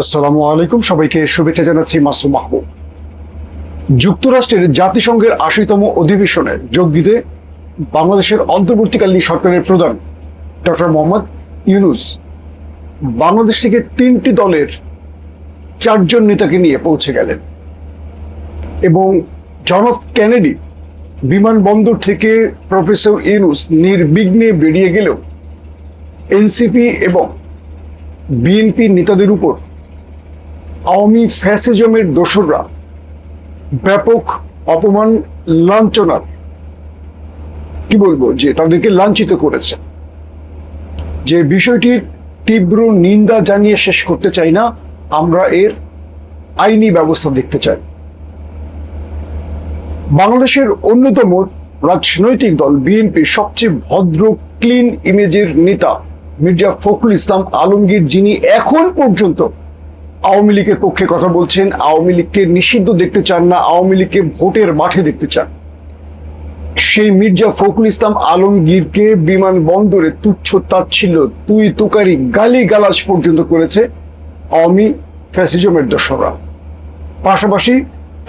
আসসালামু আলাইকুম। সবাইকে শুভেচ্ছা জানাচ্ছি মাসুম মাহবুব। যুক্তরাষ্ট্রের জাতিসংঘের আশিতম অধিবেশনে যোগ দিতে বাংলাদেশের অন্তর্বর্তীকালীন সরকারের প্রধান ডক্টর মোহাম্মদ ইউনুস বাংলাদেশ থেকে তিনটি দলের চারজন নেতাকে নিয়ে পৌঁছে গেলেন এবং জন অফ কেনেডি বিমানবন্দর থেকে প্রফেসর ইউনুস নির্বিঘ্নে বেরিয়ে গেলেও এনসিপি এবং বিএনপি নেতাদের উপর আওয়ামী ফ্যাসিজমের দোসররা ব্যাপক অপমান লাঞ্ছনার, কি বলব, যে তাদেরকে লাঞ্ছিত করেছে। যে বিষয়টির তীব্র নিন্দা জানিয়ে শেষ করতে চাই না, আমরা এর আইনি ব্যবস্থা দেখতে চাই। বাংলাদেশের অন্যতম রাজনৈতিক দল বিএনপির সবচেয়ে ভদ্র, ক্লিন ইমেজের নেতা মির্জা ফখরুল ইসলাম আলমগীর, যিনি এখন পর্যন্ত আওয়ামী লীগের পক্ষে কথা বলছেন, আওয়ামী লীগকে নিষিদ্ধ দেখতে চান না, আওয়ামী লীগকে ভোটের মাঠে দেখতে চান। সেই মির্জা ফখরুল ইসলাম আলমগীরকে বিমানবন্দরে তুচ্ছ তাচ্ছিল তুই তুকারি গালি গালাজ পর্যন্ত করেছে আওয়ামী ফ্যাসিজমের দোসররা পাশাপাশি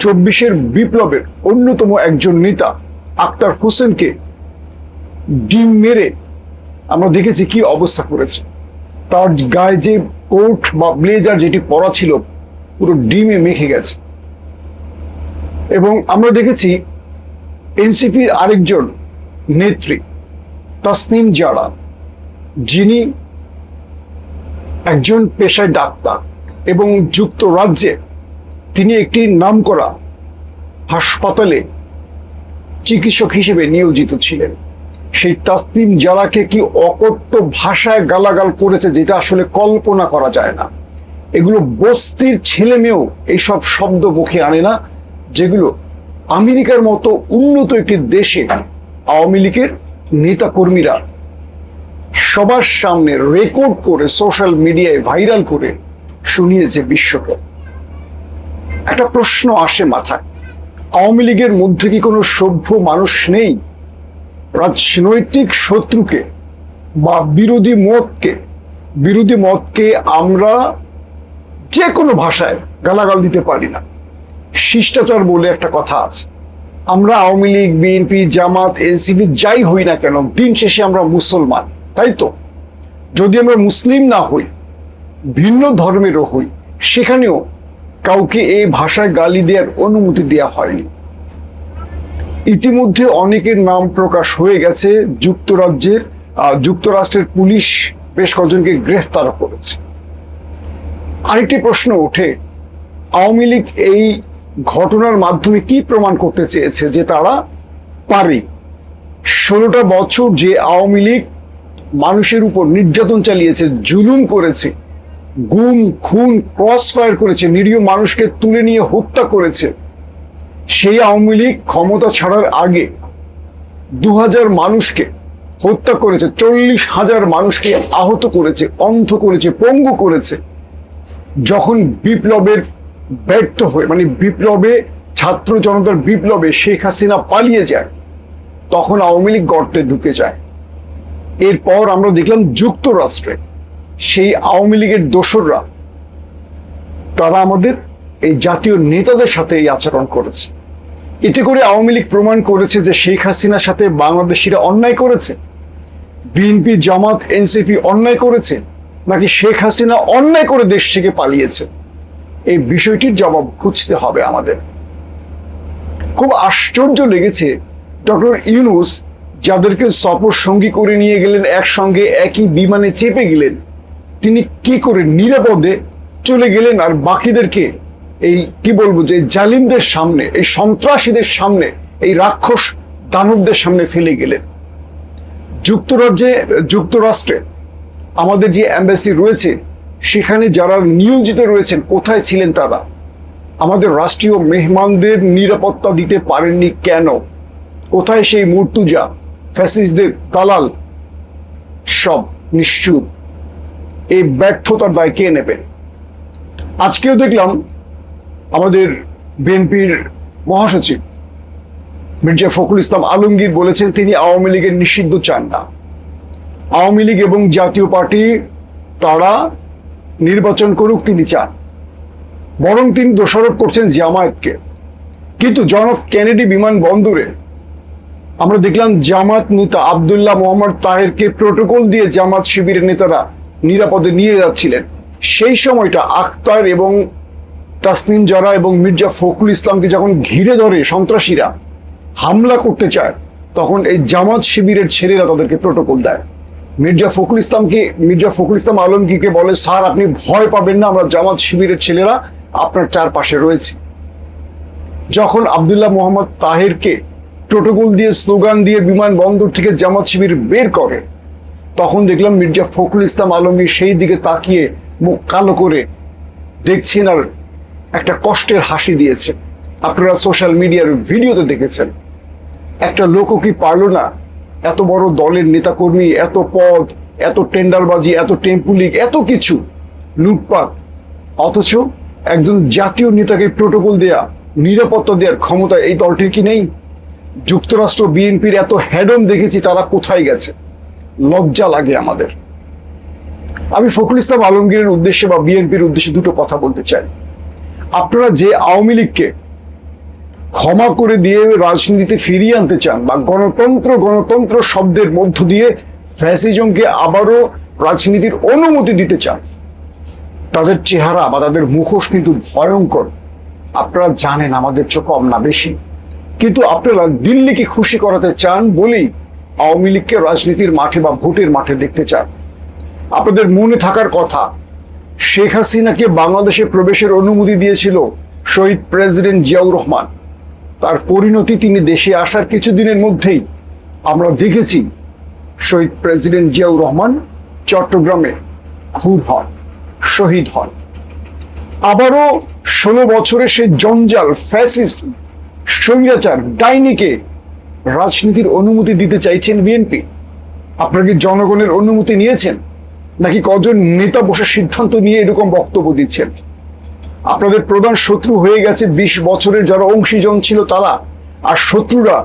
চব্বিশের বিপ্লবের অন্যতম একজন নেতা, আক্তার হোসেনকে ডিম মেরে আমরা দেখেছি কি অবস্থা করেছে। তার গায়ে যে কোট বা ব্লেজার যেটি পরা ছিল, পুরো ডিমে মেখে গেছে। এবং আমরা দেখেছি এনসিপির আরেকজন নেত্রী, তাসনিম জারা, যিনি একজন পেশায় ডাক্তার এবং যুক্তরাজ্যে তিনি একটি নামকরা হাসপাতালে চিকিৎসক হিসেবে নিয়োজিত ছিলেন। সেই তাসনিম জালাকে কি অকথ্য ভাষায় গালাগাল করেছে যেটা আসলে কল্পনা করা যায় না? এগুলো বস্তির ছেলে মেয়েও এইসব শব্দ মুখে আনে না, যেগুলো আমেরিকার মতো উন্নত একটি দেশে আওয়ামী লীগের নেতা কর্মীরা সবার সামনে রেকর্ড করে সোশ্যাল মিডিয়ায় ভাইরাল করে শুনিয়েছে বিশ্বকে। একটা প্রশ্ন আসে মাথায়, আওয়ামী লীগের মধ্যে কি কোনো সভ্য মানুষ নেই? রাজনৈতিক শত্রুকে বা বিরোধী মতকে বিরোধী মতকে আমরা যে কোনো ভাষায় গালাগাল দিতে পারি না। শিষ্টাচার বলে একটা কথা আছে। আমরা আওয়ামী লীগ, বিএনপি, জামাত, এনসিপি যাই হই না কেন, দিন শেষে আমরা মুসলমান, তাই তো? যদি আমরা মুসলিম না হই, ভিন্ন ধর্মেরও হই, সেখানেও কাউকে এই ভাষায় গালি দেওয়ার অনুমতি দেওয়া হয়নি। ইতিমধ্যে অনেকের নাম প্রকাশ হয়ে গেছে। যুক্তরাজ্যের যুক্তরাষ্ট্রের পুলিশ বেশ কজনকে গ্রেফতার করেছে। আরেকটি প্রশ্ন ওঠে, আওয়ামী লীগ এই ঘটনার মাধ্যমে কি প্রমাণ করতে চেয়েছে যে তারা পারে? ষোলোটা বছর যে আওয়ামী লীগ মানুষের উপর নির্যাতন চালিয়েছে, জুলুম করেছে, গুম, খুন ক্রস ফায়ার করেছে, নিরীহ মানুষকে তুলে নিয়ে হত্যা করেছে সেই আওয়ামী লীগ ক্ষমতা ছাড়ার আগে দু হাজার মানুষকে হত্যা করেছে, চল্লিশ হাজার মানুষকে আহত করেছে, অন্ধ করেছে, পঙ্গু করেছে, যখন বিপ্লবের ব্যর্থ হয়ে মানে বিপ্লবে, ছাত্র জনতার বিপ্লবে শেখ হাসিনা পালিয়ে যায়, তখন আওয়ামী লীগ গর্তে ঢুকে যায়। এরপর আমরা দেখলাম যুক্তরাষ্ট্রে সেই আওয়ামী লীগের দোসররা, তারা আমাদের এই জাতীয় নেতাদের সাথে এই আচরণ করেছে। এতে করে আওয়ামী লীগ প্রমাণ করেছে যে শেখ হাসিনার সাথে বাংলাদেশিরা অন্যায় করেছে। বিএনপি, জামাত, এনসিপি অন্যায় করেছে, নাকি শেখ হাসিনা অন্যায় করে দেশ থেকে পালিয়েছে? এই বিষয়টির জবাব খুঁজতে হবে আমাদের। খুব আশ্চর্য লেগেছে ডক্টর ইউনুস, যাদেরকে সফর সঙ্গী করে নিয়ে গেলেন, একসঙ্গে একই বিমানে চেপে গেলেন, তিনি কি করে নিরাপদে চলে গেলেন আর বাকিদেরকে এই, কি বলব, যে জালিমদের সামনে, এই সন্ত্রাসীদের সামনে, এই রাক্ষস দানবদের সামনে ফেলে গেলেন। যুক্তরাজ্যে, যুক্তরাষ্ট্রে আমাদের যে অ্যাম্বাসি রয়েছে, সেখানে যারা নিয়োজিত রয়েছেন, কোথায় ছিলেন তারা? আমাদের রাষ্ট্রীয় মেহমানদের নিরাপত্তা দিতে পারেননি কেন? কোথায় সেই মূর্তুজা, ফ্যাসিস্টদের দালাল? সব নিশ্চুপ। এই ব্যর্থতার দায় কে নেবে? আজকেও দেখলাম আমাদের বিএনপির মহাসচিব মির্জা ফখরুল ইসলাম আলমগীর বলেছেন, তিনি আওয়ামী লীগের নিষিদ্ধ চান না। আওয়ামী লীগ এবং জাতীয় পার্টি তারা নির্বাচন করুক তিনি চান। বরং তিনি দোষারোপ করছেন জামায়াতকে। কিন্তু জন অফ কেনেডি বিমানবন্দরে আমরা দেখলাম জামাত নেতা আবদুল্লাহ মোহাম্মদ তাহেরকে প্রোটোকল দিয়ে জামাত শিবিরের নেতারা নিরাপদে নিয়ে যাচ্ছিলেন। সেই সময়টা আখতার এবং তাসনিম জারা এবং মির্জা ফখরুল ইসলামকে যখন ঘিরে ধরে সন্ত্রাসীরা হামলা করতে চায়, তখন এই জামাত শিবিরের ছেলেরা তাদেরকে প্রোটোকল দেয়। মির্জা ফখরুল ইসলামকে, মির্জা ফখরুল ইসলাম আলমগীরকে বলে, স্যার, আপনি ভয় পাবেন না, আমরা জামাত শিবিরের ছেলেরা আপনার চারপাশে রয়েছি। যখন আবদুল্লাহ মোহাম্মদ তাহেরকে প্রোটোকল দিয়ে, স্লোগান দিয়ে বিমানবন্দর থেকে জামাত শিবির বের করে, তখন দেখলাম মির্জা ফখরুল ইসলাম আলমগীর সেই দিকে তাকিয়ে মুখ কালো করে দেখছেন আর একটা কষ্টের হাসি দিয়েছে আপনারা সোশ্যাল মিডিয়ার ভিডিওতে দেখেছেন। একটা লোকও কি পারল না? এত বড় দলের নেতাকর্মী, এত পদ, এত টেন্ডারবাজি, এত টেম্পুলিক এত কিছু লুটপাট। অথচ একজন জাতীয় নেতাকে প্রোটোকল দেয়া, নিরাপত্তা দেওয়ার ক্ষমতা এই দলটির কি নেই? যুক্তরাষ্ট্র বিএনপির এত হ্যাডম দেখেছি তারা কোথায় গেছে? লজ্জা লাগে আমাদের। আমি ফখরুল ইসলাম আলমগীরের উদ্দেশ্যে বা বিএনপির উদ্দেশ্যে দুটো কথা বলতে চাই। আপনারা যে আওয়ামী লীগকে ক্ষমা করে দিয়ে রাজনীতিতে ফিরিয়ে আনতে চান বা গণতন্ত্র গণতন্ত্র শব্দের মধ্য দিয়ে ফ্যাসিজমকে আবারও রাজনীতির অনুমতি দিতে চান, তাদের চেহারা বা তাদের মুখোশ কিন্তু ভয়ঙ্কর। আপনারা জানেন আমাদের চোখ কম না বেশি। কিন্তু আপনারা দিল্লিকে খুশি করাতে চান বলেই আওয়ামী লীগকে রাজনীতির মাঠে বা ভোটের মাঠে দেখতে চান। আপনাদের মনে থাকার কথা শেখ হাসিনাকে বাংলাদেশে প্রবেশের অনুমতি দিয়েছিল শহীদ প্রেসিডেন্ট জিয়াউর রহমান। তার পরিণতি তিনি দেশে আসার কিছুদিনের মধ্যেই আমরা দেখেছি শহীদ প্রেসিডেন্ট জিয়াউর রহমান চট্টগ্রামে খুন হন, শহীদ হন। আবারও ষোলো বছরে সে জঞ্জাল ফ্যাসিস্ট, স্বৈরাচার ডাইনিকে রাজনীতির অনুমতি দিতে চাইছেন বিএনপি। আপনারা কি জনগণের অনুমতি নিয়েছেন? নাকি কজন নেতা বসে সিদ্ধান্ত নিয়ে এরকম বক্তব্য দিচ্ছেন? আপনাদের প্রধান শত্রু হয়ে গেছে বিশ বছরের যারা অংশীজন ছিল তারা, আর শত্রুরা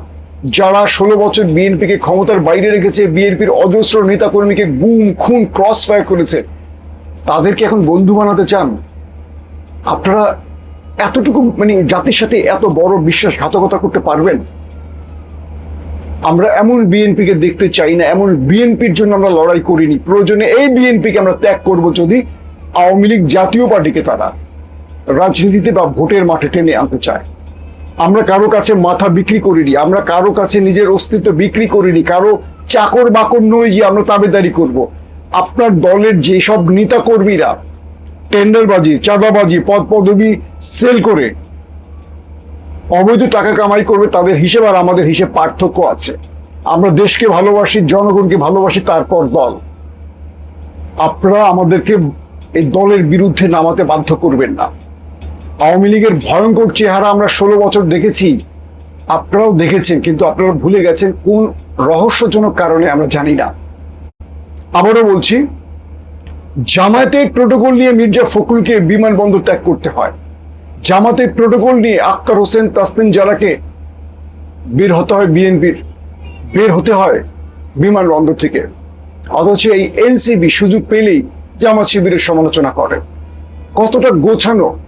যারা ষোলো বছর বিএনপিকে ক্ষমতার বাইরে রেখেছে, বিএনপির অজস্র নেতাকর্মীকে গুম, খুন ক্রস ফায়ার করেছে, তাদেরকে এখন বন্ধু বানাতে চান? আপনারা এতটুকু মানে জাতির সাথে এত বড় বিশ্বাসঘাতকতা করতে পারবেন? আমরা এমন বিএনপিকে দেখতে চাই না, এমন বিএনপির জন্য আমরা লড়াই করিনি। প্রয়োজনে এই বিএনপিকে আমরা ত্যাগ করব যদি আওয়ামী লীগ জাতীয় পার্টিকে তারা রাজনীতিতে বা ভোটের মাঠে টেনে আনতে চায়। আমরা কারও কাছে মাথা বিক্রি করিনি, আমরা কারও কাছে নিজের অস্তিত্ব বিক্রি করিনি, কারও চাকর বাকর নই যে আমরা তাবেদারি করব। আপনার দলের যেসব নেতা কর্মীরা টেন্ডারবাজি, চাঁদাবাজি পদ পদবি সেল করে অবৈধ টাকা কামাই করবে, তাদের হিসেব আর আমাদের হিসেব পার্থক্য আছে। আমরা দেশকে ভালোবাসি, জনগণকে ভালোবাসি, তারপর দল। আপনারা আমাদেরকে এই দলের বিরুদ্ধে নামাতে বাধ্য করবেন না। আওয়ামী লীগের ভয়ঙ্কর চেহারা আমরা ষোলো বছর দেখেছি, আপনারাও দেখেছেন, কিন্তু আপনারা ভুলে গেছেন কোন রহস্যজনক কারণে আমরা জানি না। আবারও বলছি জামায়াতের প্রোটোকল নিয়ে মির্জা ফখরুলকে বিমানবন্দর ত্যাগ করতে হয়। জামাতের প্রোটোকল নিয়ে আক্তার হোসেন তাসনিম জারাকে বের হতে হয় বিএনপির। বের হতে হয় বিমানবন্দর থেকে। অথচ এই এনসিবি সুযোগ পেলেই জামাত শিবিরের সমালোচনা করে। কতটা গোছানো,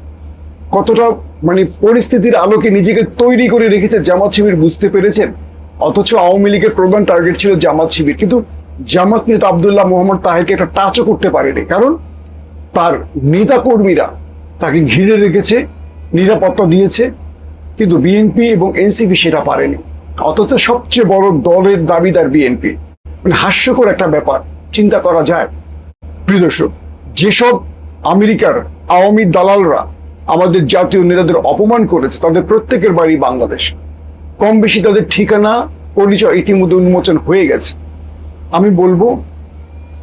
কতটা মানে পরিস্থিতির আলোকে নিজেকে তৈরি করে রেখেছে জামাত শিবির বুঝতে পেরেছেন? অথচ আওয়ামী লীগের প্রধান টার্গেট ছিল জামাত শিবির। কিন্তু জামাত নেতা আবদুল্লাহ মোহাম্মদ তাহেরকে একটা টাচও করতে পারেনি। কারণ তার নেতা কর্মীরা তাকে ঘিরে রেখেছে নিরাপত্তা দিয়েছে, কিন্তু বিএনপি এবং এনসিপি সেটা পারেনি। অথচ সবচেয়ে বড় দলের দাবিদার বিএনপি মানে হাস্যকর একটা ব্যাপার, চিন্তা করা যায়। প্রিয় দর্শক, যেসব আমেরিকার আওয়ামী দালালরা আমাদের জাতীয় নেতাদের অপমান করেছে, তাদের প্রত্যেকের বাড়ি বাংলাদেশ। কম বেশি তাদের ঠিকানা, পরিচয় ইতিমধ্যে উন্মোচন হয়ে গেছে। আমি বলব,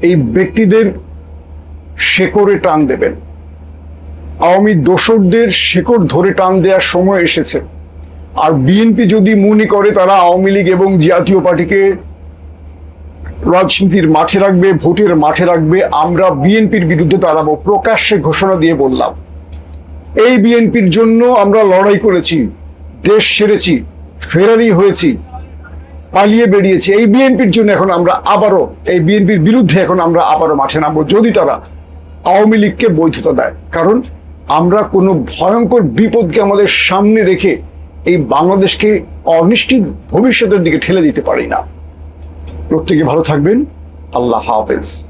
এই ব্যক্তিদের শেকড়ে টান দেবেন। আওয়ামী দোসরদের শেকড় ধরে টান দেওয়ার সময় এসেছে। আর বিএনপি যদি মনে করে তারা আওয়ামী লীগ এবং জাতীয় পার্টিকে রাজনীতির মাঠে রাখবে, ভোটের মাঠে রাখবে, আমরা বিএনপির বিরুদ্ধে দাঁড়াবো, প্রকাশ্যে ঘোষণা দিয়ে বললাম। এই বিএনপির জন্য আমরা লড়াই করেছি, দেশ ছেড়েছি ফেরারি হয়েছি, পালিয়ে বেরিয়েছি। এই বিএনপির জন্য এখন আমরা আবারও, এই বিএনপির বিরুদ্ধে এখন আমরা আবারও মাঠে নামবো, যদি তারা আওয়ামী লীগকে বৈধতা দেয়। কারণ আমরা কোনো ভয়ঙ্কর বিপদকে আমাদের সামনে রেখে এই বাংলাদেশকে অনিশ্চিত ভবিষ্যতের দিকে ঠেলে দিতে পারি না। প্রত্যেকে ভালো থাকবেন। আল্লাহ হাফেজ।